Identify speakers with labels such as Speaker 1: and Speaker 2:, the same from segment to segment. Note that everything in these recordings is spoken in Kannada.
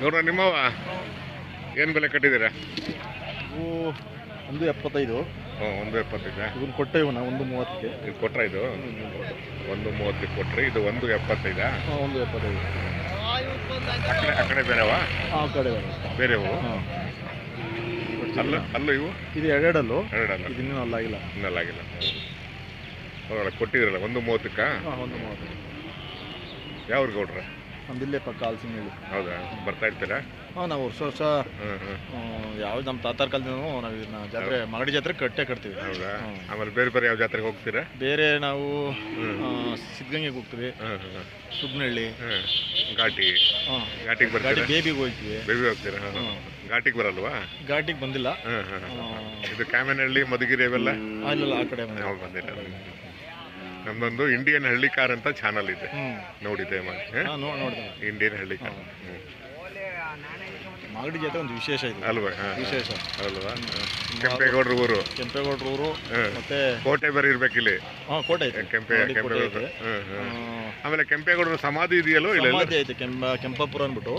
Speaker 1: ನೋಡ್ರ ನಿಮ್ಮವ ಏನು ಬೆಲೆ ಕಟ್ಟಿದೀರ
Speaker 2: ಇವು ಒಂದು ಎಪ್ಪತ್ತೈದು.
Speaker 1: ಹ್ಞೂ ಒಂದು ಎಪ್ಪತ್ತೈದು?
Speaker 2: ಇದನ್ನ ಕೊಟ್ಟೆ ಇವನ ಒಂದು ಮೂವತ್ತಕ್ಕೆ.
Speaker 1: ಇದು ಕೊಟ್ರ ಇದು? ಒಂದು ಮೂವತ್ತಕ್ಕೆ ಕೊಟ್ರಿ ಇದು ಒಂದು ಎಪ್ಪತ್ತೈದಾ?
Speaker 2: ಹಾಂ ಒಂದು ಎಪ್ಪತ್ತೈದು.
Speaker 1: ಆ ಕಡೆ ಆ ಕಡೆ ಬೇರೆವಾ
Speaker 2: ಆ ಕಡೆ
Speaker 1: ಬೇರೆವು?
Speaker 2: ಹಾಂ.
Speaker 1: ಅಲ್ಲ ಅಲ್ಲೂ ಇವು?
Speaker 2: ಇದು
Speaker 1: ಎರಡಲ್ಲ
Speaker 2: ಇದು ಇನ್ನೂ ಅಲ್ಲಾಗಿಲ್ಲ
Speaker 1: ಇನ್ನಲ್ಲಾಗಿಲ್ಲ ಹೌದಲ್ಲ ಕೊಟ್ಟಿದ್ರಲ್ಲ ಒಂದು ಮೂವತ್ತಕ್ಕ?
Speaker 2: ಹಾಂ ಒಂದು ಮೂವತ್ತು
Speaker 1: ಯಾವ ಗೌಡ್ರ?
Speaker 2: ನಮ್ದು ಇಲ್ಲೇ ಪಕ್ಕ ಆಲ್ಸಿಂಗ್ ಹೇಳಿ.
Speaker 1: ಹೌದಾ? ಬರ್ತಾ ಇರ್ತೀರಾ?
Speaker 2: ಹಾಂ ನಾವು ವರ್ಷ ವರ್ಷ
Speaker 1: ಹ್ಮ್ ಹ್ಮ್.
Speaker 2: ಯಾವ ನಮ್ಮ ತಾತಾರ ಕಾಲದಿಂದ ನಾವು ಇದನ್ನ ಜಾತ್ರೆ ಮಾಗಡಿ ಜಾತ್ರೆ ಕಟ್ಟೆ ಕಟ್ತೀವಿ.
Speaker 1: ಹೌದಾ. ಆಮೇಲೆ ಬೇರೆ ಬೇರೆ ಯಾವ ಜಾತ್ರೆಗೆ ಹೋಗ್ತೀರಾ?
Speaker 2: ಬೇರೆ ನಾವು. ಆ, ಸಿದ್ಧಗಂಗೆಗೆ ಹೋಗ್ತೀವಿ.
Speaker 1: ಹ್ಮ್ ಹ್ಮ್
Speaker 2: ಸುಬ್ನಹಳ್ಳಿ
Speaker 1: ಹ್ಮ್. ಘಾಟಿ.
Speaker 2: ಹಾಂ.
Speaker 1: ಘಾಟಿಗೆ
Speaker 2: ಗಾಡಿ
Speaker 1: ಬರ್ತೀರಾ
Speaker 2: ಬೇಬಿಗೆ ಹೋಗ್ತೀವಿ.
Speaker 1: ಬೇಬಿ ಹೋಗ್ತೀರಾ? ಹ್ಮ್ ಹ್ಮ್. ಘಾಟಿಗೆ ಬರಲ್ವಾ?
Speaker 2: ಘಾಟಿಗೆ ಬಂದಿಲ್ಲ.
Speaker 1: ಹ್ಮ್ ಹ್ಮ್ ಹ್ಮ್. ಇದು ಕ್ಯಾಮನಹಳ್ಳಿ ಮಧುಗಿರಿ ಅವೆಲ್ಲ?
Speaker 2: ಆ, ಇಲ್ಲಲ್ಲ ಆ ಕಡೆ
Speaker 1: ಬಂದಿಲ್ಲ. ನಮ್ದೊಂದು ಇಂಡಿಯನ್ ಹಳ್ಳಿ ಕಾರ್ ಅಂತ ಚಾನಲ್ ಇದೆ.
Speaker 2: ನೋಡಿದೆ.
Speaker 1: ಇಂಡಿಯನ್ ಹಳ್ಳಿ ಕಾರ್
Speaker 2: ಮಾಗಡಿ ಜಾತ್ರೆ ಒಂದು ವಿಶೇಷ ಇದೆ.
Speaker 1: ಅಲ್ವಾ.
Speaker 2: ವಿಶೇಷ.
Speaker 1: ಅಲ್ವಾ? ಕೆಂಪೇಗೌಡ್ರ ಊರು.
Speaker 2: ಕೆಂಪೇಗೌಡರು ಊರು. ಮತ್ತೆ
Speaker 1: ಕೋಟೆ ಬೇರೆ ಇರ್ಬೇಕಿಲ್ಲಿ
Speaker 2: ಇಲ್ಲಿ. ಕೋಟೆ ಐತೆ
Speaker 1: ಕೆಂಪೆ ಕೆಂಪೇಗೌಡರು. ಆಮೇಲೆ ಕೆಂಪೇಗೌಡರು ಸಮಾಧಿ ಇದೆಯಲ್ಲೋ ಇಲ್ಲ
Speaker 2: ಸಮಾಧಿ ಐತೆ ಕೆಂಪ ಕೆಂಪಾಪುರ ಅಂದ್ಬಿಟ್ಟು.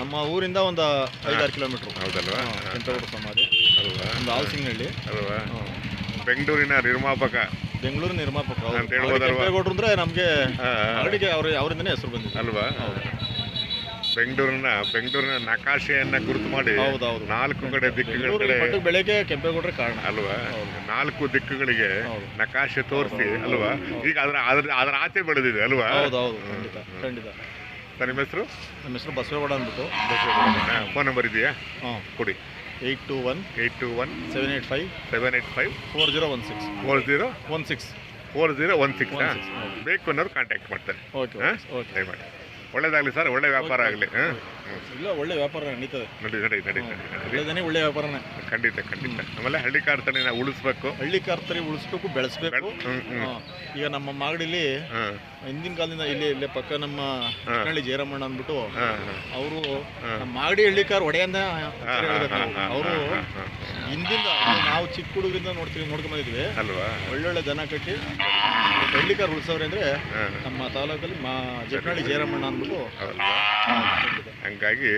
Speaker 2: ನಮ್ಮ ಊರಿಂದ ಒಂದು ಐದಾರು ಕಿಲೋಮೀಟರ್.
Speaker 1: ಹೌದಲ್ವಾ?
Speaker 2: ಕೆಂಪೇಗೌಡರ ಸಮಾಧಿ.
Speaker 1: ಅಲ್ವಾ?
Speaker 2: ಒಂದು ಹಾಲ್ಸಿಂಗ್ನಳ್ಳಿ
Speaker 1: ಅಲ್ವಾ. ಬೆಂಗಳೂರಿನ ನಿರ್ಮಾಪಕ
Speaker 2: ಬೆಂಗಳೂರು ನಿರ್ಮಾಪಕ. ಅವ್ರು.
Speaker 1: ಅಂತ ಹೇಳ್ಬೋದಲ್ವಾ?
Speaker 2: ಕೆಂಪೇಗೌಡರು ಅಂದ್ರೆ ನಮಗೆ ಅಡಿಗೆ ಅವ್ರ ಅವರಿಂದನೇ ಹೆಸರು ಬಂದಿದೆ.
Speaker 1: ಅಲ್ವಾ? ಬೆಂಗಳೂರಿನ ಬೆಂಗಳೂರಿನ ನಕಾಶೆಯನ್ನ ಗುರುತು ಮಾಡಿ
Speaker 2: ಹೌದೌದು. ಹೌದು.
Speaker 1: ನಾಲ್ಕು ಕಡೆ ದಿಕ್ಕುಗಳ
Speaker 2: ಬೆಂಗಳೂರು
Speaker 1: ಕಡೆ
Speaker 2: ಮಟ್ಟಕ್ಕೆ ಬೆಳೆಗೆ ಕೆಂಪೇಗೌಡರೆ ಕಾರಣ.
Speaker 1: ಅಲ್ವಾ? ನಾಲ್ಕು ದಿಕ್ಕುಗಳಿಗೆ
Speaker 2: ಹೌದು.
Speaker 1: ನಕಾಶೆ ತೋರಿಸಿ ಅಲ್ವಾ? ಈಗ ಅದರ ಅದರ ಅದರ ಆಚೆ ಬೆಳೆದಿದೆ ಅಲ್ವಾ?
Speaker 2: ಹೌದು ಹೌದು. ಖಂಡಿತ ಖಂಡಿತ.
Speaker 1: ಸರ್ ನಿಮ್ಮ ಹೆಸರು?
Speaker 2: ನಮ್ಮ ಹೆಸರು ಬಸವೇಗೌಡ ಅಂದ್ಬಿಟ್ಟು.
Speaker 1: ಫೋನ್ ನಂಬರ್ ಇದೆಯಾ?
Speaker 2: ಹಾಂ
Speaker 1: ಕೊಡಿ.
Speaker 2: Eight two one
Speaker 1: eight two one
Speaker 2: seven eight five
Speaker 1: seven eight five
Speaker 2: four zero one six
Speaker 1: four zero
Speaker 2: one six
Speaker 1: four zero one six ಬೇಕು ಅನ್ನೋರು ಕಾಂಟ್ಯಾಕ್ಟ್ ಮಾಡ್ತಾರೆ
Speaker 2: ಓಕೆ
Speaker 1: ಹಾ?
Speaker 2: ಓಕೆ
Speaker 1: ದಯಮಾಡಿ ಒಳ್ಳೇದಾಗಲಿ ಸರ್ ಒಳ್ಳೆ ವ್ಯಾಪಾರ ಆಗಲಿ ಹಾಂ?
Speaker 2: ಇಲ್ಲ ಒಳ್ಳೆ ವ್ಯಾಪಾರ ನಡೀತದೆ.
Speaker 1: ನಡಿ ನಡಿ ನಡಿ ನಡಿ ನಡಿ.
Speaker 2: ಒಳ್ಳೆದನೇ ಒಳ್ಳೆ ವ್ಯಾಪಾರನೇ.
Speaker 1: ಖಂಡಿತ ಖಂಡಿತ. ಆಮೇಲೆ ಹಳ್ಳಿ ಕಾರ್ತಣಿನ ಉಳಿಸ್ಬೇಕು.
Speaker 2: ಹಳ್ಳಿ ತರಿ ಉಳಿಸ್ಬೇಕು ಬೆಳೆಸ್ಬೇಕು. ಈಗ ನಮ್ಮ ಮಾಗಡಿಲಿ ಹಿಂದಿನ ಕಾಲದಿಂದ ಇಲ್ಲಿ ಇಲ್ಲೇ ಪಕ್ಕ ನಮ್ಮ ಹಳ್ಳಿ ಜಯರಮಣ್ಣ ಅಂದ್ಬಿಟ್ಟು
Speaker 1: ಹಾಂ ಹಾಂ.
Speaker 2: ಅವರು ಮಾಗಡಿ ಹಳ್ಳಿಕಾರ್ ಒಡೆಯನ್ನ ಅವರು ಹಿಂದಿಂದ ನಾವು ಚಿಕ್ಕ ಹುಡುಗರಿಂದ ನೋಡ್ತೀವಿ ನೋಡ್ಕೊಂಡ್ ಬಂದಿದ್ವಿ.
Speaker 1: ಅಲ್ವಾ?
Speaker 2: ಒಳ್ಳೊಳ್ಳೆ ದನ ಕಟ್ಟಿ ಹಳ್ಳಿಕಾರ್ ಉಳಿಸೋರೆ ಅಂದ್ರೆ ನಮ್ಮ ತಾಲೂಕಲ್ಲಿ ಮಾ ಜಟ್ನಳ್ಳಿ ಜಯರಮಣ್ಣ ಅಂದ್ಬಿಟ್ಟು
Speaker 1: ಹಂಗಾಗಿ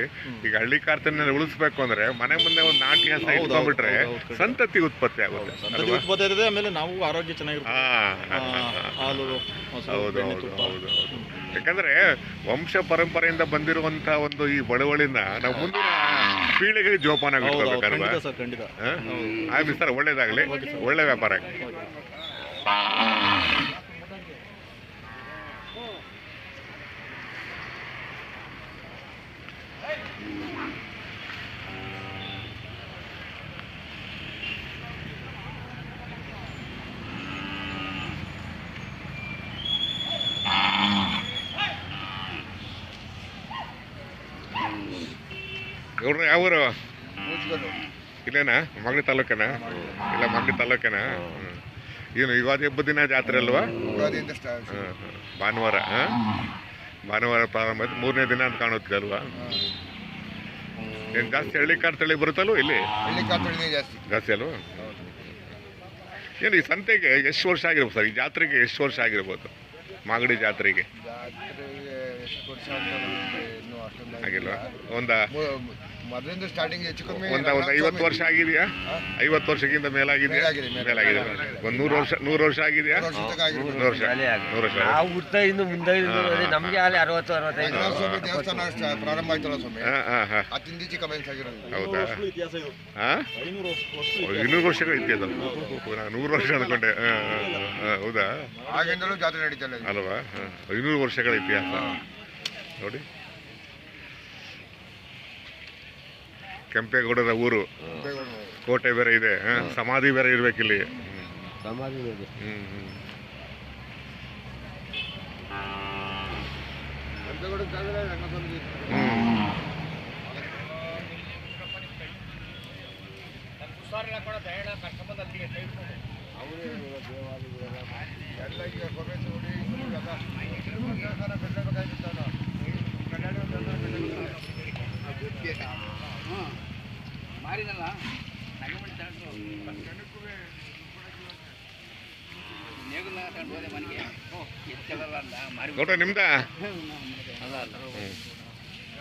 Speaker 1: ಈಗ ಹಳ್ಳಿ ಕಾರ್ತನ ಉಳಿಸ್ಬೇಕು ಅಂದ್ರೆ ಮನೆ ಮುಂದೆ ಒಂದು ನಾಟಿ ಹಸ ಇಟ್ಕೊಂಡ್ಬಿಟ್ರೆ. ಸಂತತಿ ಉತ್ಪತ್ತಿ ಆಗುತ್ತೆ
Speaker 2: ಸಂತತಿ ಉತ್ಪತ್ತಿ ಇರುತ್ತೆ ಆಮೇಲೆ ನಾವು ಆರೋಗ್ಯ ಚೆನ್ನಾಗಿರುತ್ತೆ. ಹಾಲು
Speaker 1: ಹೌದು ಹೌದು ಹೌದು ಹೌದು. ಯಾಕಂದ್ರೆ ವಂಶ ಪರಂಪರೆಯಿಂದ ಬಂದಿರುವಂತ ಒಂದು ಈ ಬಳುವಳಿನ ನಾವು ಮುಂದಿನ ಪೀಳಿಗೆಗೆ ಜೋಪಾನ
Speaker 2: ಒಳ್ಳೇದಾಗಲಿ ಸರ್
Speaker 1: ಒಳ್ಳೇದಾಗ್ಲಿ. ಒಳ್ಳೆ ವ್ಯಾಪಾರ ಆಗ್ಲಿ. ಗೌಡ್ರ ಯಾವ ಊರು ಇಲ್ಲೇನಾ? ಮಗಳಿ ತಾಲೂಕೇನಾ? ಇಲ್ಲ ಮಗಳಿ ತಾಲೂಕೇನಾ. ಏನು ಯುಗಾದಿ ಹಬ್ಬದ ದಿನ ಜಾತ್ರೆ ಅಲ್ವಾ. ಭಾನುವಾರ ಹಾ? ಭಾನುವಾರ ಪ್ರಾರಂಭ ಆಯ್ತು ಮೂರನೇ ದಿನ ಅಂತ ಕಾಣುತ್ತೆ ಅಲ್ವಾ? ಏನು ಜಾಸ್ತಿ ಹಳ್ಳಿ ಕಾಡು ತಳಿ ಬರುತ್ತಲ್ವ ಇಲ್ಲಿ?
Speaker 3: ಜಾಸ್ತಿ.
Speaker 1: ಅಲ್ವಾ? ಏನು ಈ ಸಂತೆಗೆ ಎಷ್ಟು ವರ್ಷ ಆಗಿರ್ಬೋದು ಸರ್? ಈ ಜಾತ್ರೆಗೆ ಎಷ್ಟು ವರ್ಷ ಆಗಿರ್ಬೋದು? ಮಾಗಡಿ ಜಾತ್ರೆಗೆ? ಆಗಿಲ್ವಾ? ಒಂದ?
Speaker 3: ಮೊದಲಿಂದ ಸ್ಟಾರ್ಟಿಂಗ್ ಹೆಚ್ಚು ಕಮ್ಮಿ
Speaker 1: ಒಂದ ಒಂದು ಐವತ್ತು ವರ್ಷ ಆಗಿದೆಯಾ? ಐವತ್ತು ವರ್ಷಕ್ಕಿಂತ ಮೇಲಾಗಿದೆಯಾ?
Speaker 3: ಮೇಲಾಗಿದೆ,
Speaker 1: ಒಂದು ನೂರು ವರ್ಷ ನೂರು ವರ್ಷ ಆಗಿದೆಯಾ. ನೂರು ವರ್ಷ ನೂರು ವರ್ಷ.
Speaker 4: ನಾವು ಹುಡ್ತಾ ಮುಂದೆ ನಮ್ಗೆ ಅಲ್ಲಿ ಅರವತ್ತು ಅರವತ್ತೈದು.
Speaker 3: ದೇವಸ್ಥಾನ ಪ್ರಾರಂಭ ಆಯ್ತಲ್ಲ ಸ್ವಾಮಿ?
Speaker 1: ಹಾಂ ಹಾಂ ಹಾಂ.
Speaker 3: ಅತ್ತಿಂದೀಚೆ ಕಮೆಂಟ್ಸ್ ಆಗಿರೋದು
Speaker 1: ಹೌದಾ?
Speaker 2: ವರ್ಷಗಳ ಇತಿಹಾಸ ಇದು.
Speaker 1: ಹಾಂ?
Speaker 2: ಐನೂರು ವರ್ಷ
Speaker 1: ಇನ್ನೂರು ವರ್ಷಗಳ ಇತಿಹಾಸ. ನಾನು ನೂರು ವರ್ಷ ಅನ್ಕೊಂಡೆ. ಹೌದಾ?
Speaker 3: ಆಗಿಂದಲೂ ಜಾತ್ರೆ ನಡೀತಲ್ಲ ಇದು.
Speaker 1: ಅಲ್ವಾ? ಐನೂರು ವರ್ಷಗಳ ಇತಿಹಾಸ. ನೋಡಿ. ಕೆಂಪೇಗೌಡರ ಊರು. ಕೋಟೆ ಬೇರೆ ಇದೆ ಹಾಂ ಸಮಾಧಿ ಬೇರೆ ಇರ್ಬೇಕಿಲ್ಲಿ.
Speaker 4: ಸಮಾಧಿ ಇದೆ.
Speaker 1: ಹ್ಞೂ ಹ್ಞೂ
Speaker 3: ಕೆಂಪೇಗೌಡ ಜಾಗದಲ್ಲಿ ರಂಗನಾಥ ಸ್ವಾಮಿ ಇದೆ.
Speaker 1: ಹ್ಞೂ
Speaker 3: ಎಲ್ಲ ಈಗ ಕೊಬ್ಬರಿ ಹುಡಿ ಎಲ್ಲ ದೇವಸ್ಥಾನ ಕಟ್ಟಲೇಬೇಕಾಗಿತ್ತಲ್ಲ.
Speaker 1: ಗೌಡ್ರ ನಿಮ್ದಾ?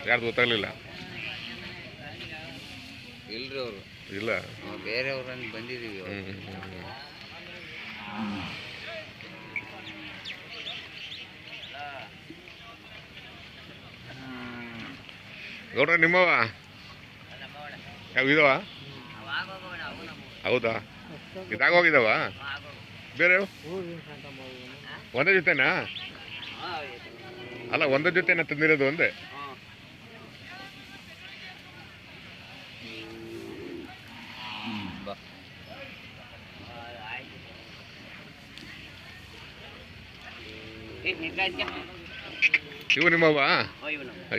Speaker 1: ಯಾರ್ದು ಗೊತ್ತಾಗ್ಲಿಲ್ಲ?
Speaker 4: ಇಲ್ರಿ ಅವರು.
Speaker 1: ಇಲ್ಲ? ಹ್ಮ್, ಹ್ಮ್. ಗೌಡ್ರ ನಿಮ್ಮವ ಯಾವ ಇದಾವ ಹೌದಾ? ಇದಾಗೋಗಿದಾವ ಬೇರೆ? ಒಂದೇ ಜೊತೆನಾ? ಅಲ್ಲ ಒಂದೇ ಜೊತೆನ ತಂದಿರೋದು ಒಂದೇ? ಇವು ನಿಮ್ಮವ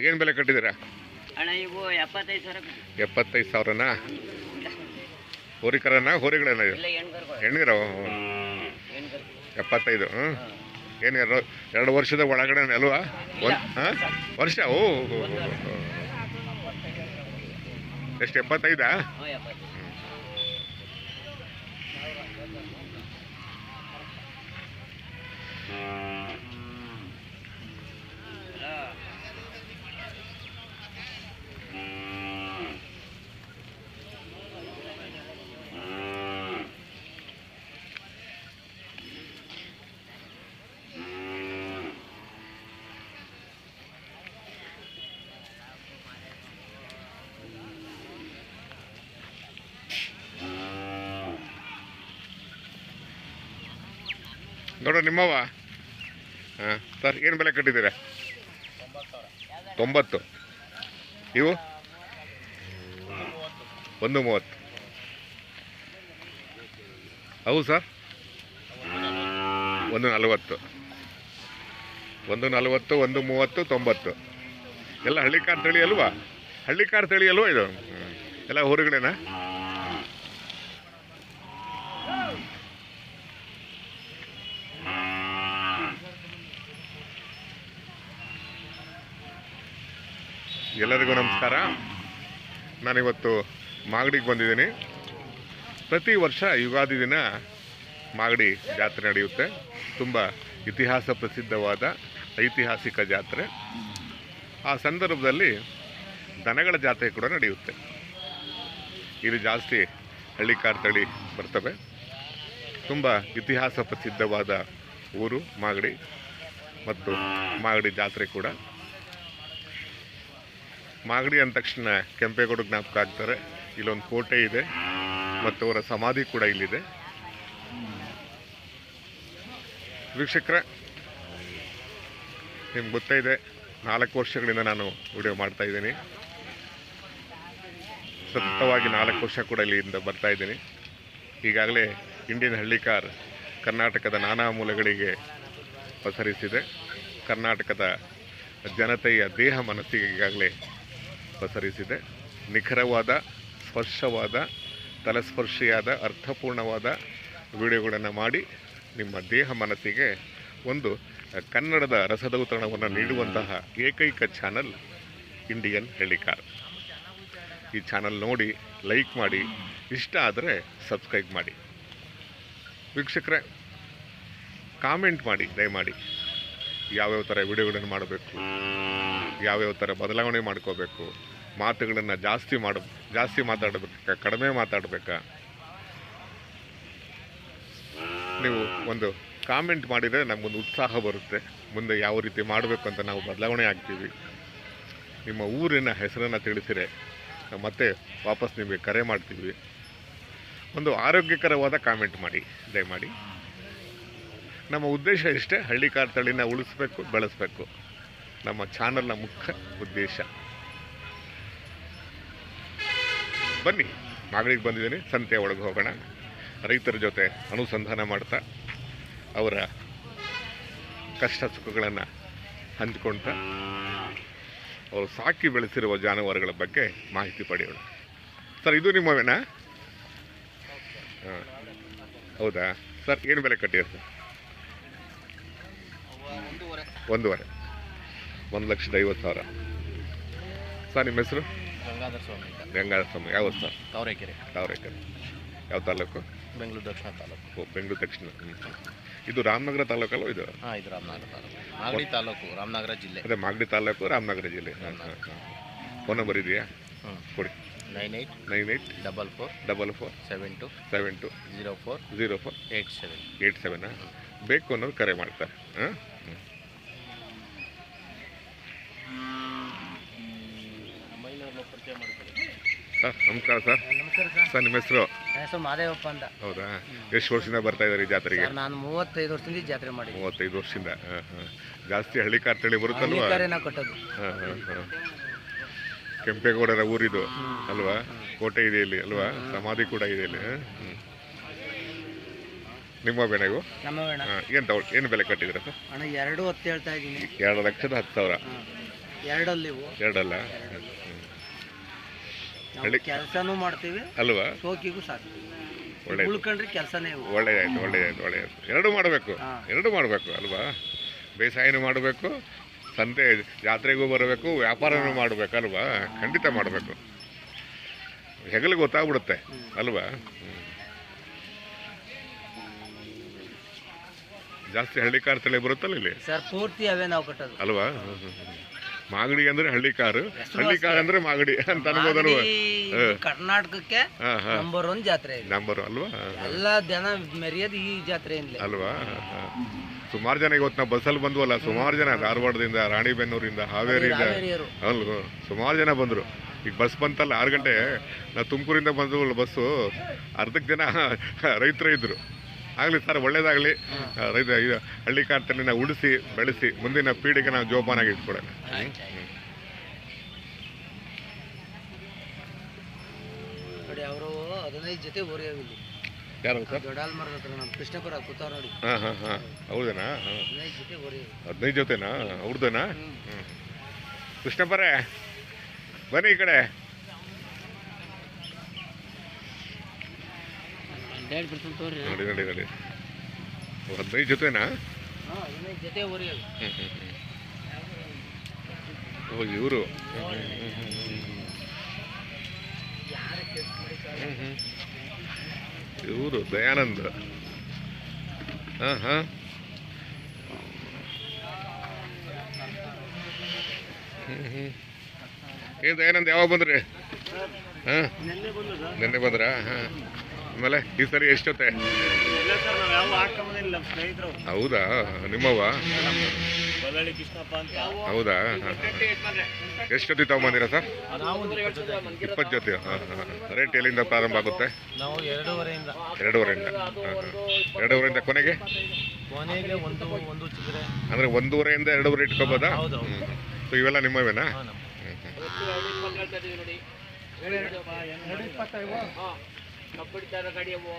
Speaker 1: ಏನು ಬೆಲೆ ಕಟ್ಟಿದ್ದೀರಾ?
Speaker 5: ಅಣ್ಣ ಇವು ಎಪ್ಪತ್ತೈದು ಸಾವಿರ
Speaker 1: ಎಪ್ಪತ್ತೈದು ಸಾವಿರನಾ ಹೋರಿಕರನ ಹೋರಿಗಳನ್ನ ಹೆಣ್ಗಿರವ
Speaker 5: ಹೆಣ್ಗರು
Speaker 1: ಎಪ್ಪತ್ತೈದು ಹ್ಞೂ ಏನು ಎರಡು ಎರಡು ವರ್ಷದ ಒಳಗಡೆ ಅಲ್ವಾ? ಒಂದು ಹಾಂ? ವರ್ಷ? ಓ. ಎಷ್ಟು ಎಪ್ಪತ್ತೈದಾ. ನೋಡ್ರ ನಿಮ್ಮವ ಹಾಂ, ಸರ್, ಏನು ಬೆಲೆ ಕಟ್ಟಿದ್ದೀರ? ತೊಂಬತ್ತು. ಇವು? ಒಂದು ಮೂವತ್ತು. ಹೌದು ಸರ್? ಒಂದು ನಲವತ್ತು. ಒಂದು ನಲವತ್ತು, ಒಂದು ಮೂವತ್ತು, ತೊಂಬತ್ತು. ಎಲ್ಲ ಹಳ್ಳಿಕಾರ್ ತಳಿ ಅಲ್ವಾ? ಹಳ್ಳಿಕಾರ್ ತಳಿ ಅಲ್ವಾ ಇದು? ಎಲ್ಲ ಊರುಗಳೇನಾ? ಎಲ್ಲರಿಗೂ ನಮಸ್ಕಾರ. ನಾನಿವತ್ತು ಮಾಗಡಿಗೆ ಬಂದಿದ್ದೀನಿ. ಪ್ರತಿ ವರ್ಷ ಯುಗಾದಿ ದಿನ ಮಾಗಡಿ ಜಾತ್ರೆ ನಡೆಯುತ್ತೆ. ತುಂಬ ಇತಿಹಾಸ ಪ್ರಸಿದ್ಧವಾದ ಐತಿಹಾಸಿಕ ಜಾತ್ರೆ. ಆ ಸಂದರ್ಭದಲ್ಲಿ ದನಗಳ ಜಾತ್ರೆ ಕೂಡ ನಡೆಯುತ್ತೆ. ಇಲ್ಲಿ ಜಾಸ್ತಿ ಹಳ್ಳಿ ತಳಿ ಬರ್ತವೆ. ತುಂಬ ಇತಿಹಾಸ ಪ್ರಸಿದ್ಧವಾದ ಊರು ಮಾಗಡಿ. ಮತ್ತು ಮಾಗಡಿ ಜಾತ್ರೆ ಕೂಡ ಮಾಗಡಿ ಅಂದ ತಕ್ಷಣ ಕೆಂಪೇಗೌಡ ಜ್ಞಾಪಕ ಆಗ್ತಾರೆ. ಇಲ್ಲೊಂದು ಕೋಟೆ ಇದೆ ಮತ್ತು ಅವರ ಸಮಾಧಿ ಕೂಡ ಇಲ್ಲಿದೆ. ವೀಕ್ಷಕರ, ನಿಮ್ಗೆ ಗೊತ್ತೇ ಇದೆ, ನಾಲ್ಕು ವರ್ಷಗಳಿಂದ ನಾನು ವಿಡಿಯೋ ಮಾಡ್ತಾ ಇದ್ದೀನಿ. ಸತತವಾಗಿ ನಾಲ್ಕು ವರ್ಷ ಕೂಡ ಇಲ್ಲಿಂದ ಬರ್ತಾ ಇದ್ದೀನಿ. ಈಗಾಗಲೇ ಇಂಡಿಯನ್ ಹಳ್ಳಿ ಕಾರ್ ಕರ್ನಾಟಕದ ನಾನಾ ಮೂಲೆಗಳಿಗೆ ಪಸರಿಸಿದೆ. ಕರ್ನಾಟಕದ ಜನತೆಯ ದೇಹ ಮನಸ್ಸಿಗೆ ಈಗಾಗಲೇ ಪಸರಿಸಿದೆ ನಿಖರವಾದ, ಸ್ಪರ್ಶವಾದ, ತಲಸ್ಪರ್ಶಿಯಾದ, ಅರ್ಥಪೂರ್ಣವಾದ ವಿಡಿಯೋಗಳನ್ನು ಮಾಡಿ ನಿಮ್ಮ ದೇಹ ಮನಸ್ಸಿಗೆ ಒಂದು ಕನ್ನಡದ ರಸದೌತಣವನ್ನು ನೀಡುವಂತಹ ಏಕೈಕ ಚಾನಲ್ ಇಂಡಿಯನ್ ಹೆಲಿಕಾರ್. ಈ ಚಾನಲ್ ನೋಡಿ, ಲೈಕ್ ಮಾಡಿ, ಇಷ್ಟ ಆದರೆ ಸಬ್ಸ್ಕ್ರೈಬ್ ಮಾಡಿ. ವೀಕ್ಷಕರೇ, ಕಾಮೆಂಟ್ ಮಾಡಿ, ದಯಮಾಡಿ. ಯಾವ್ಯಾವ ಥರ ವಿಡಿಯೋಗಳನ್ನು ಮಾಡಬೇಕು? ಯಾವ್ಯಾವ ಥರ ಬದಲಾವಣೆ ಮಾಡ್ಕೋಬೇಕು? ಮಾತುಗಳನ್ನು ಜಾಸ್ತಿ ಮಾಡ, ಜಾಸ್ತಿ ಮಾತಾಡಬೇಕಾ? ಕಡಿಮೆ ಮಾತಾಡಬೇಕಾ? ನೀವು ಒಂದು ಕಾಮೆಂಟ್ ಮಾಡಿದರೆ ನಮಗೊಂದು ಉತ್ಸಾಹ ಬರುತ್ತೆ. ಮುಂದೆ ಯಾವ ರೀತಿ ಮಾಡಬೇಕು ಅಂತ ನಾವು ಬದಲಾವಣೆ ಆಗ್ತೀವಿ. ನಿಮ್ಮ ಊರಿನ ಹೆಸರನ್ನು ತಿಳಿಸಿರೆ ಮತ್ತೆ ವಾಪಸ್ ನಿಮಗೆ ಕರೆ ಮಾಡ್ತೀವಿ. ಒಂದು ಆರೋಗ್ಯಕರವಾದ ಕಾಮೆಂಟ್ ಮಾಡಿ. ದಯಮಾಡಿ. ನಮ್ಮ ಉದ್ದೇಶ ಇಷ್ಟೇ ಹಳ್ಳಿಕಾರ್ ತಳಿನ ಉಳಿಸ್ಬೇಕು, ಬೆಳೆಸ್ಬೇಕು. ನಮ್ಮ ಚಾನಲ್ನ ಮುಖ್ಯ ಉದ್ದೇಶ. ಬನ್ನಿ, ಮಾಗಡಿಗೆ ಬಂದಿದ್ದೀನಿ, ಸಂತೆ ಒಳಗೆ ಹೋಗೋಣ. ರೈತರ ಜೊತೆ ಅನುಸಂಧಾನ ಮಾಡ್ತಾ, ಅವರ ಕಷ್ಟ ಸುಖಗಳನ್ನು ಹಂಚ್ಕೊಳ್ತಾ ಅವರು ಸಾಕಿ ಬೆಳೆಸಿರುವ ಜಾನುವಾರುಗಳ ಬಗ್ಗೆ ಮಾಹಿತಿ ಪಡೆಯೋಣ. ಸರ್, ಇದು ನಿಮ್ಮವೇನಾ ಹಾಂ. ಹೌದಾ? ಸರ್, ಏನು ಬೆಲೆ ಕಟ್ಟಿದೆ ಸರ್?
Speaker 3: ಒಂದೂವರೆ.
Speaker 1: ಒಂದು ಲಕ್ಷದ ಐವತ್ತು ಸಾವಿರ. ಸರ್ ನಿಮ್ಮ ಹೆಸರು?
Speaker 2: ಗಂಗಾಧರ ಸ್ವಾಮಿ
Speaker 1: ಗಂಗಾಧರ ಸ್ವಾಮಿ. ಯಾವತ್ತು ಸರ್?
Speaker 2: ತಾವರೆಕೆರೆ.
Speaker 1: ತಾವರೆಕೆರೆ. ಯಾವ ತಾಲೂಕು?
Speaker 2: ಬೆಂಗಳೂರು ದಕ್ಷಿಣ ತಾಲೂಕು.
Speaker 1: ಓ ಬೆಂಗಳೂರು ದಕ್ಷಿಣ. ಇದು ರಾಮನಗರ ತಾಲೂಕಲ್ಲ ಇದು?
Speaker 2: ಹಾಂ ಇದು ರಾಮನಗರ ತಾಲೂಕು. ಮಾಗಡಿ ತಾಲೂಕು ರಾಮನಗರ ಜಿಲ್ಲೆ.
Speaker 1: ಅದೇ ಮಾಗಡಿ ತಾಲೂಕು ರಾಮನಗರ ಜಿಲ್ಲೆ. ಹಾಂ ಹಾಂ ಹಾಂ. ಫೋನ್ ನಂಬರ್ ಇದೆಯಾ?
Speaker 2: ಹ್ಞೂ
Speaker 1: ಕೊಡಿ.
Speaker 2: Nine eight
Speaker 1: nine eight
Speaker 2: double four
Speaker 1: double four
Speaker 2: seven two
Speaker 1: seven two
Speaker 2: zero four
Speaker 1: zero four
Speaker 2: eight seven.
Speaker 1: Eight seven ಬೇಕು ಅನ್ನೋರು ಕರೆ ಮಾಡ್ತಾರೆ ಹಾಂ. ಸರ್ ನಮಸ್ಕಾರ ಸರ್.
Speaker 3: ನಮಸ್ಕಾರ ಸರ್.
Speaker 1: ಸರ್ ನಿಮ್ಮ ಹೆಸರು?
Speaker 3: ನನ್ನ ಹೆಸರು ಮಾದೇವಪ್ಪ ಅಂತ.
Speaker 1: ಹೌದಾ? ಎಷ್ಟು ವರ್ಷದಿಂದ ಬರ್ತಾ ಇದ್ದಾರೆ ಈ ಜಾತ್ರೆಗೆ?
Speaker 3: ಸರ್ ನಾನು ಮೂವತ್ತೈದು ವರ್ಷದಿಂದ ಈ ಜಾತ್ರೆ ಮಾಡಿ
Speaker 1: ಮೂವತ್ತೈದು ವರ್ಷದಿಂದ. ಹಾಂ ಹಾಂ. ಜಾಸ್ತಿ ಹಳ್ಳಿ ಕಾರ್ ತಳಿ ಬರುತ್ತಲ್ವಾ?
Speaker 3: ಕಟ್ಟೋದು.
Speaker 1: ಹಾಂ ಹಾಂ ಹಾಂ. ಕೆಂಪೇಗೌಡರ ಊರಿದು ಅಲ್ವಾ? ಕೋಟೆ ಇದೆ ಇಲ್ಲಿ ಅಲ್ವಾ? ಸಮಾಧಿ ಕೂಡ ಇದೆ ಇಲ್ಲಿ ಹಾಂ? ಹ್ಮ್. ನಿಮ್ಮ ಬೆಳೆಗೂ?
Speaker 3: ನಮ್ಮ
Speaker 1: ಹಾಂ ಏನು ತಗೊಳ್ ಏನು ಬೆಲೆ ಕಟ್ಟಿದ್ರ ಸರ್?
Speaker 3: ಅಣ್ಣ ಎರಡು ಹೊತ್ತು ಹೇಳ್ತಾ ಇದ್ದೀನಿ.
Speaker 1: ಎರಡು ಲಕ್ಷದ ಹತ್ತು ಸಾವಿರ.
Speaker 3: ಎರಡಲ್ಲಿ ಇವು.
Speaker 1: ಎರಡಲ್ಲ?
Speaker 3: ಕೆಲಸನೂ ಮಾಡ್ತೀವಿ.
Speaker 1: ಅಲ್ವಾ?
Speaker 3: ಸೋಕಿಗೂ ಸಾಕ್ತೀವಿ.
Speaker 1: ಒಳ್ಳೆ
Speaker 3: ಉಳ್ಕೊಂಡ್ರೆ ಕೆಲಸನೇ
Speaker 1: ಒಳ್ಳೆಯದಾಯ್ತು ಒಳ್ಳೆಯದಾಯ್ತು ಒಳ್ಳೆಯದಾಯ್ತು ಎರಡು ಮಾಡಬೇಕು.
Speaker 3: ಹಾ.
Speaker 1: ಎರಡು ಮಾಡಬೇಕು ಅಲ್ವಾ? ಬೇಸಾಯನೂ ಮಾಡಬೇಕು ಸಂತೆ ಜಾತ್ರೆಗೂ ಬರಬೇಕು ವ್ಯಾಪಾರನೂ ಮಾಡಬೇಕು ಅಲ್ವಾ? ಖಂಡಿತ ಮಾಡಬೇಕು. ಹೆಗಲು ಗೊತ್ತಾಗ್ಬಿಡುತ್ತೆ ಅಲ್ವಾ? ಹ್ಮ್. ಜಾಸ್ತಿ ಹಳ್ಳಿ ಕಾರ್ ತಳಿ ಬರುತ್ತಲ್ಲ ಇಲ್ಲಿ?
Speaker 3: ಸರ್ ಪೂರ್ತಿ ಅವೇ ನಾವು ಕಟ್ಟೋದು.
Speaker 1: ಅಲ್ವಾ? ಹ್ಮ್, ಹ್ಮ್, ಹ್ಮ್. ಮಾಗಡಿ ಅಂದ್ರೆ ಹಳ್ಳಿ ಕಾರು. ಹಳ್ಳಿ ಕಾರ್ ಅಂದ್ರೆ ಮಾಗಡಿ ಅಂತ ಅನ್ಬೋದಲ್ವಾ
Speaker 3: ಕರ್ನಾಟಕಕ್ಕೆ ನಂಬರ್ ಒನ್ ಜಾತ್ರೆ
Speaker 1: ನಂಬರ್ ಅಲ್ವಾ?
Speaker 3: ಎಲ್ಲ ಜನ ಮೆರೆಯೋದು ಈ ಜಾತ್ರೆ
Speaker 1: ಅಲ್ವಾ? ಸುಮಾರು ಜನ ಇವತ್ತು ನಾವು ಬಸ್ಸಲ್ಲಿ ಬಂದ್ವಲ್ಲ ಸುಮಾರು ಜನ ಧಾರವಾಡದಿಂದ ರಾಣಿಬೆನ್ನೂರಿಂದ ಹಾವೇರಿಯಿಂದ. ಅಲ್ವ? ಸುಮಾರು ಜನ ಬಂದರು. ಈಗ ಬಸ್ ಬಂತಲ್ಲ ಆರು ಗಂಟೆ. ನಾವು ತುಮಕೂರಿಂದ ಬಂದ್ವಲ್ಲ ಬಸ್ಸು ಅರ್ಧಕ್ಕೆ ಜನ ರೈತರು ಇದ್ದರು ಆಗಲಿ ಸರ್ ಒಳ್ಳೇದಾಗಲಿ. ರೈತ ಇದು ಹಳ್ಳಿ ಕಾರ್ತನ ಉಳಿಸಿ ಬೆಳೆಸಿ ಮುಂದಿನ ಪೀಳಿಗೆ ನಾವು ಜೋಪಾನಾಗಿ ಇಟ್ಕೊಡೋಣ
Speaker 3: ಅವರು ಹದಿನೈದು ಜೊತೆ
Speaker 1: ಯಾರು ಸರ್?
Speaker 3: ದೊಡ್ಡಾಲ್ ಮರದ ಹತ್ರ ನಮ್ಮ ಕೃಷ್ಣಪುರ ಕೂತಾರ ನೋಡಿ.
Speaker 1: ಹಾಂ ಹಾಂ ಹಾಂ. ಹೌದೇನಾ? ಹಾಂ.
Speaker 3: ಹದಿನೈದು ಜೊತೆ ಓರಿಯಾವಿ
Speaker 1: ಹದಿನೈದು ಜೊತೆನಾ? ಅವ್ರದೇನಾ ಕೃಷ್ಣಪ್ಪರೇ ಬನ್ನಿ ಈ ಕಡೆ. ನೋಡಿ ನೋಡಿ ಹದಿನೈದು ಜೊತೆನಾ. ಓ ಇವರು? ಇವರು ದಯಾನಂದ್. ಹಾಂ ಹಾಂ. ಏ ದಯಾನಂದ್ ಯಾವಾಗ ಬಂದ್ರಿ? ಹಾಂ? ನಿನ್ನೆ ಬಂದ್ರಾ? ಹಾಂ. ಆಮೇಲೆ ಈ ಸರಿ ಎಷ್ಟೊತ್ತೆ? ಹೌದಾ? ನಿಮ್ಮವ್ವ? ಹೌದಾ? ಎಷ್ಟೊತ್ತಿ ತಗೊಂಬಂದಿರಾ ಸರ್? ಇಪ್ಪತ್ತು ಜೊತೆ ಹಾಂ ಹಾಂ. ರೇಟ್ ಎಲ್ಲಿಂದ ಪ್ರಾರಂಭ ಆಗುತ್ತೆ?
Speaker 2: ನಾವು ಎರಡೂವರೆಯಿಂದ.
Speaker 1: ಎರಡೂವರೆಯಿಂದ ಕೊನೆಗೆ?
Speaker 2: ಕೊನೆಗೆ ಒಂದು ಒಂದು ಚಿಕ್ಕರೆ
Speaker 1: ಅಂದರೆ ಒಂದೂವರೆಯಿಂದ ಎರಡೂವರೆ ಇಟ್ಕೋಬೋದಾ? ಸೊ ಇವೆಲ್ಲ ನಿಮ್ಮವೇನಾ? ಹ್ಞೂ ಹ್ಞೂ
Speaker 5: ಕಬ್ಬಡಿತಾರ ಕಡಿಯವು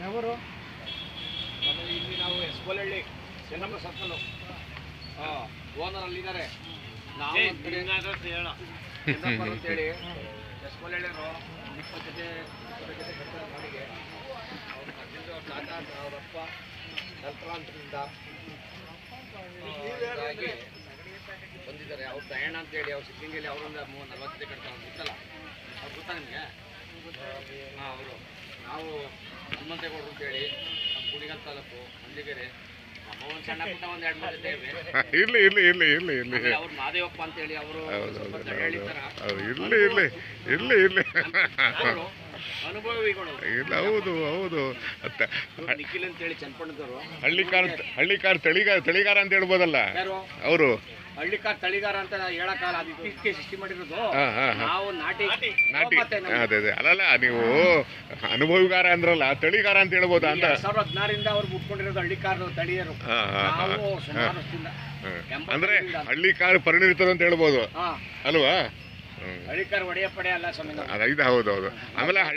Speaker 5: ಯಾವರು? ಆಮೇಲೆ ಇಲ್ಲಿ ನಾವು ಎಸ್ ಎಸ್ಕೋಲಹಳ್ಳಿ ಚೆನ್ನಮ್ಮ ಸರ್ಕಲ್. ಓನರ್ ಅಲ್ಲಿದ್ದಾರೆ ನಾವು ಚೆನ್ನಪ್ಪರು ಅಂತೇಳಿ ಎಸ್ಕೋಲಹಳ್ಳಿಯವರು ಇಪ್ಪತ್ತು ಜೊತೆ ಇಪ್ಪತ್ತು ಜೊತೆ ಕಟ್ತಾರೆ ಅವ್ರ ತಾತ ಅವ್ರ ಅಪ್ಪ ಹಾಗಾಗಿ ಬಂದಿದ್ದಾರೆ. ಅವ್ರು ಅಂತ ಅಂತೇಳಿ ಅವ್ರು ಸಿಕ್ಕಿಂಗಲ್ಲಿ ಅವರೊಂದು ಮೂವತ್ತು ನಲ್ವತ್ತು ಕಟ್ತಾರೆ ಅವ್ರು ಗೊತ್ತಲ್ಲ? ಅವ್ರು ಗೊತ್ತಾ ನಿಮಗೆ? ಹಾಂ ಅವರು. ನಾವು ಹನುಮಂತೇಗೌಡರು ಅಂತೇಳಿ ನಮ್ಮ ಕುಣಿಗಲ್ ತಾಲೂಕು ಮಂದಿಗೆರೆ ಒಂದು ಸಣ್ಣ ಪುಟ್ಟ ಒಂದು ಎರಡು ಮೂರು ಇವೆ.
Speaker 1: ಇರ್ಲಿ ಇರ್ಲಿ ಇರ್ಲಿ ಇರ್ಲಿ ಇರ್ಲಿ.
Speaker 5: ಅವ್ರು ಮಾದೇವಪ್ಪ ಅಂತೇಳಿ ಅವರು
Speaker 1: ಹೌದು
Speaker 5: ಇಲ್ಲಿ ಇಲ್ಲಿ
Speaker 1: ಇಲ್ಲಿ ಇರ್ಲಿ ಇರ್ಲಿ ಇರ್ಲಿ ಇರ್ಲಿ.
Speaker 5: ಅವರು ಅನುಭವಿಗಳು
Speaker 1: ಇಲ್ಲ ಹೌದು ಹೌದು. ಹಳ್ಳಿಕಾರ ಹಳ್ಳಿಕಾರ ತಳಿಗಾರ ತಳಿಗಾರ ಅಂತ ಹೇಳ್ಬೋದಲ್ಲ? ಅವರು.
Speaker 5: ಹಳ್ಳಿಕಾರ್ ತಳಿಗಾರ ಅಂತ ಹೇಳಕ್ಕಾಗಲ್ಲ ಅದು ಇತ್ತೀಚೆಗೆ ಸೃಷ್ಟಿ ಮಾಡಿರೋದು.
Speaker 1: ಹಾ ಹಾ ಹಾ.
Speaker 5: ನಾವು ನಾಟಿ
Speaker 1: ನಾಟಿ. ಅದೇ ಅದೇ. ಅಲ್ಲಲ್ಲ ನೀವು ಅನುಭವಿಗಾರ ಅಂದ್ರಲ್ಲ ತಳಿಗಾರ ಅಂತ ಹೇಳ್ಬೋದು ಅಂತ?
Speaker 5: ಸಾವಿರದ ಹದಿನಾರಿಂದ ಅವ್ರು ಉಟ್ಕೊಂಡಿರೋದು ಹಳ್ಳಿಕಾರ್ ತಳಿಯರು.
Speaker 1: ಅಂದ್ರೆ ಹಳ್ಳಿಕಾರ ಪರಿಣಿತರು ಅಂತ ಹೇಳ್ಬೋದು.
Speaker 5: ಹಾ.
Speaker 1: ಅಲ್ವಾ?
Speaker 5: ಹಳ್ಳಿಕಾರ್ ಒಡೆಯ ಪಡೆ ಅಲ್ಲ ಸ್ವಾಮಿ.
Speaker 1: ಅದು ಹೌದು ಹೌದು ಆಮೇಲೆ